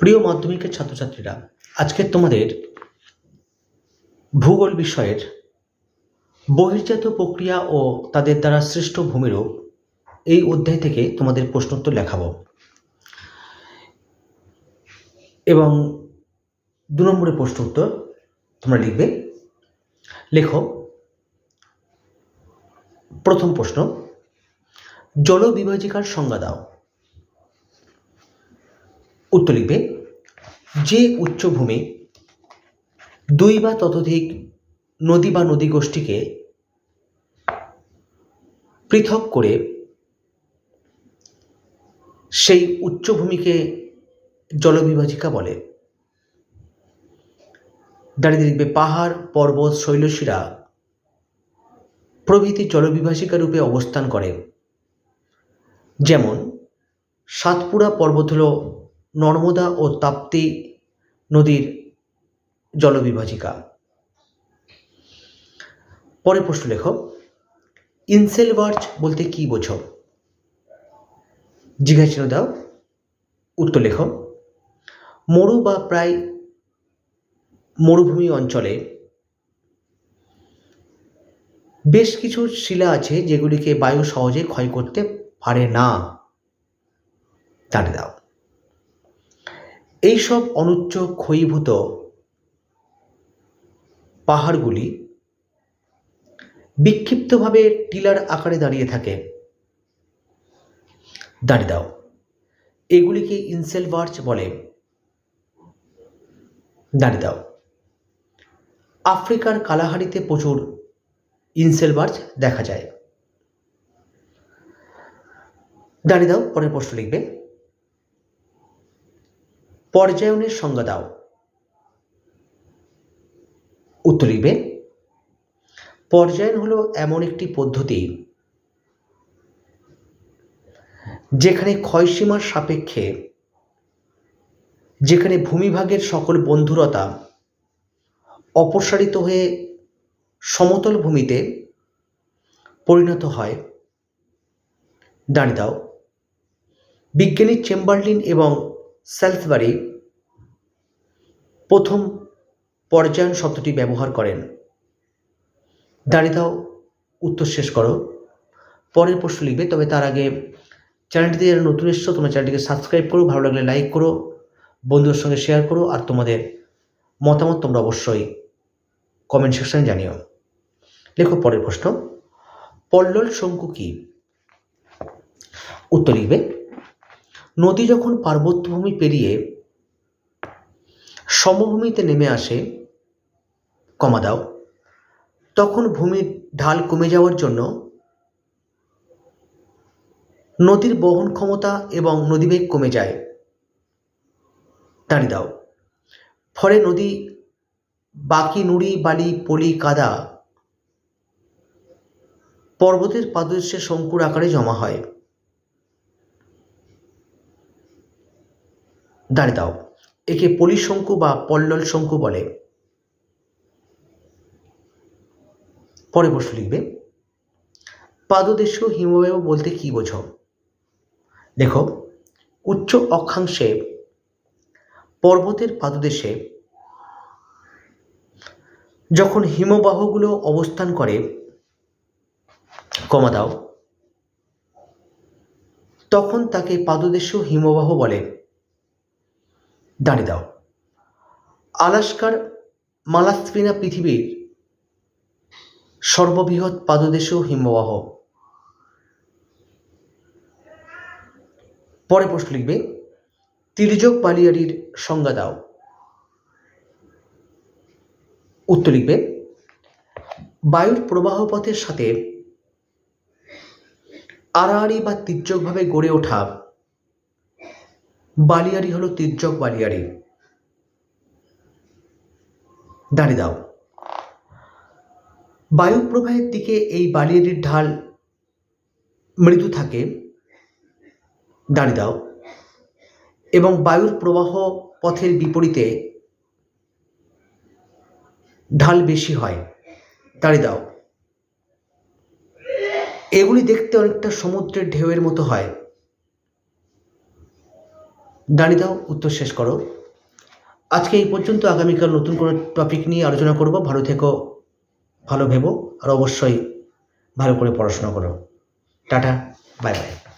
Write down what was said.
প্রিয় মাধ্যমিকের ছাত্রছাত্রীরা, আজকে তোমাদের ভূগোল বিষয়ের বহির্জাত প্রক্রিয়া ও তাদের দ্বারা সৃষ্ট ভূমিরূপ এই অধ্যায় থেকে তোমাদের প্রশ্নোত্তর লেখাবো। এবং দু নম্বরের প্রশ্ন উত্তর তোমরা লিখবে। লেখো, প্রথম প্রশ্ন, জলবিভাজিকার সংজ্ঞা দাও। উত্তর লিখবে, যে উচ্চভূমি দুই বা ততোধিক নদী বা নদী গোষ্ঠীকে পৃথক করে সেই উচ্চভূমিকে জলবিভাজিকা বলে। দাঁড়িয়ে লিখবে, পাহাড়, পর্বত, শৈলশিরা প্রভৃতি জলবিভাজিকা রূপে অবস্থান করে। যেমন সাতপুরা পর্বত হল নর্মদা ও তাপ্তি নদীর জলবিভাজিকা। পরের প্রশ্ন লেখ ইনসেলভার্জ বলতে কি বোঝো? জিজ্ঞাসা দাও, উত্তর লেখ, মরু বা প্রায় মরুভূমি অঞ্চলে বেশ কিছু শিলা আছে যেগুলিকে বায়ু সহজে ক্ষয় করতে পারে না। দাঁড়িয়ে দাও। এইসব অনুচ্চ ক্ষয়ীভূত পাহাড়গুলি বিক্ষিপ্তভাবে টিলার আকারে দাঁড়িয়ে থাকে। দাঁড়িয়ে দাও। এগুলিকে ইনসেলভার্চ বলে। দাঁড়িয়ে দাও। আফ্রিকার কালাহারিতে প্রচুর ইনসেলভার্চ দেখা যায়। দাঁড়িয়ে দাও, পরের প্রশ্ন লিখবে। পর্যায়নের সংজ্ঞা দাও। উত্তর লিখবে পর্যায়ন হলো এমন একটি পদ্ধতি যেখানে ক্ষয়সীমার সাপেক্ষে, যেখানে ভূমিভাগের সকল বন্ধুরতা অপসারিত হয়ে সমতল ভূমিতে পরিণত হয়। দাঁড়িয়ে দাও। বিজ্ঞানী চেম্বারলিন এবং সেলসবারি প্রথম পর্যায়ন শব্দটি ব্যবহার করেন। দাঁড়িয়ে দাও উত্তর শেষ করো। পরের প্রশ্ন লিখবে, তবে তার আগে চ্যানেলটিতে যারা নতুন এসছো, তোমার চ্যানেলটিকে সাবস্ক্রাইব করো, ভালো লাগলে লাইক করো, বন্ধুদের সঙ্গে শেয়ার করো, আর তোমাদের মতামত তোমরা অবশ্যই কমেন্ট সেকশনে জানিও। লেখো পরের প্রশ্ন, পল্লল শঙ্কু কি? উত্তর লিখবে নদী যখন পার্বত্যভূমি পেরিয়ে সমভূমিতে নেমে আসে, কমা দাও, তখন ভূমির ঢাল কমে যাওয়ার জন্য নদীর বহন ক্ষমতা এবং নদীবেগ কমে যায়। দাঁড়িয়ে দাও। ফলে নদী বাকি নুড়ি, বালি, পলি, কাদা পর্বতের পাদদেশে শঙ্কুর আকারে জমা হয়। দাঁড়িয়ে দাও। একে পলিশঙ্কু বা পল্লল শঙ্কু বলে। পরে প্রশ্ন লিখবে, পাদদেশীয় হিমবাহ বলতে কি বোঝো? দেখো, উচ্চ অক্ষাংশে পর্বতের পাদদেশে যখন হিমবাহগুলো অবস্থান করে, কমা দাও, তখন তাকে পাদদেশীয় হিমবাহ বলে। দাঁড়িয়ে দাও। আলাস্কার মালাস্ত্রিনা পৃথিবীর সর্ববৃহৎ পাদদেশীয় হিমবাহ। পরে প্রশ্ন লিখবে তির্যক বালিয়াড়ির সংজ্ঞা দাও। উত্তর লিখবে, বায়ুর প্রবাহ পথের সাথে আড়াআড়ি বা তির্যকভাবে গড়ে ওঠা বালিয়াড়ি হলো তির্যক বালিয়াড়ি দাঁড়িয়ে দাও। বায়ু প্রবাহের দিকে এই বালিয়ারির ঢাল মৃদু থাকে। দাঁড়িয়ে দাও। এবং বায়ুর প্রবাহ পথের বিপরীতে ঢাল বেশি হয়। দাঁড়িয়ে দাও। এগুলি দেখতে অনেকটা সমুদ্রের ঢেউয়ের মতো হয়। দাঁড়িয়ে দাও, উত্তর শেষ করো। আজকে এই পর্যন্ত আগামীকাল নতুন কোনো টপিক নিয়ে আলোচনা করব। ভালো থেকো, ভালো ভেবো, আর অবশ্যই ভালো করে পড়াশোনা করো। Tata bye bye